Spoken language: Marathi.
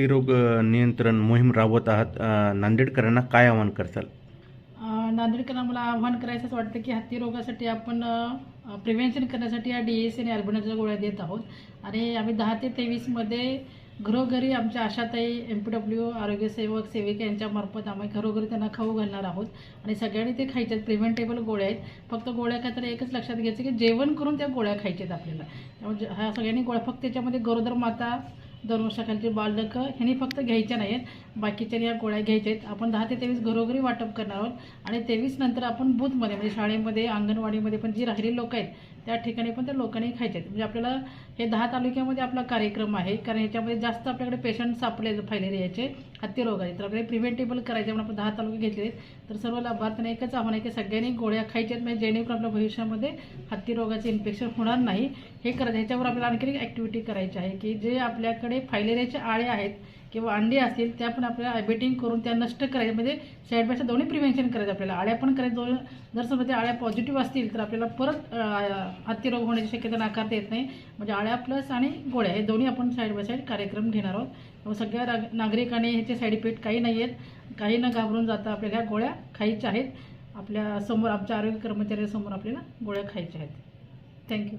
हत्तीरोग नियंत्रण मोहीम राबवत आहात नांदेडकरांना काय आवाहन करताल? नांदेडकरांना मला आव्हान करायचं असं वाटतं की हत्ती रोगासाठी आपण प्रिव्हेन्शन करण्यासाठी या डी एस आणि अल्बनाच्या गोळ्या देत आहोत. आणि आम्ही दहा ते तेवीसमध्ये घरोघरी आमच्या आशाताई एम पी डब्ल्यू आरोग्यसेवक सेविका यांच्यामार्फत आम्ही घरोघरी त्यांना खाऊ घालणार आहोत. आणि सगळ्यांनी ते खायच्यात प्रिव्हेंटेबल गोळ्या आहेत. फक्त गोळ्या खाय तर एकच लक्षात घ्यायचं की जेवण करून त्या गोळ्या खायच्या आहेत आपल्याला. त्यामुळे ह्या सगळ्यांनी गोळ्या फक्त त्याच्यामध्ये गरोदर माता दोन वर्षाखालची बालकं ह्यांनी फक्त घ्यायच्या नाही आहेत बाकीच्या या गोळ्या घ्यायच्या आहेत आपण दहा ते तेवीस घरोघरी वाटप करणार आहोत. आणि तेवीस नंतर आपण बूथमध्ये म्हणजे शाळेमध्ये अंगणवाडीमध्ये पण जी राहिलेली लोक आहेत त्या ठिकाणी पण त्या लोकांनी खायचे आहेत म्हणजे आपल्याला हे दहा तालुक्यामध्ये आपला कार्यक्रम आहे. कारण ह्याच्यामध्ये जास्त आपल्याकडे पेशंट सापडले फायलेरियाचे हत्ती रोगाचे तर आपल्याला प्रिव्हेंटेबल करायचे म्हणून आपण दहा तालुके घेतले आहेत. तर सर्व लाभार्थ्यांना एकच आव्हान आहे की सगळ्यांनी गोळ्या खायच्या आहेत. म्हणजे जेणेकरून आपल्या भविष्यामध्ये हत्ती रोगाचे इन्फेक्शन होणार नाही. हे करायचं. ह्याच्यावर आपल्याला आणखी ॲक्टिव्हिटी करायची आहे की जे आपल्याकडे फायलेरियाचे आळे आहेत. किंवा अंडी असतील त्या पण आपल्याला बेटिंग करून त्या नष्ट करायच्या. म्हणजे साईड बाय साईड दोन्ही प्रिव्हेन्शन करायचं आपल्याला. आळ्या पण करायचं. दोन जर समजा त्या आळ्या पॉझिटिव्ह असतील तर आपल्याला परत अं, हत्ती रोग होण्याची शक्यता नाकारता येत नाही. म्हणजे आळ्या प्लस आणि गोळ्या हे दोन्ही आपण साईड बाय साईड कार्यक्रम घेणार आहोत. त्यामुळे सगळ्या नागरिकांनी ह्याचे साईड इफेक्ट काही नाही आहेत काही न घाबरून जाता आपल्याला ह्या गोळ्या खायच्या आहेत. आपल्यासमोर आमच्या आरोग्य कर्मचाऱ्यांसमोर आपल्याला गोळ्या खायच्या आहेत. थँक्यू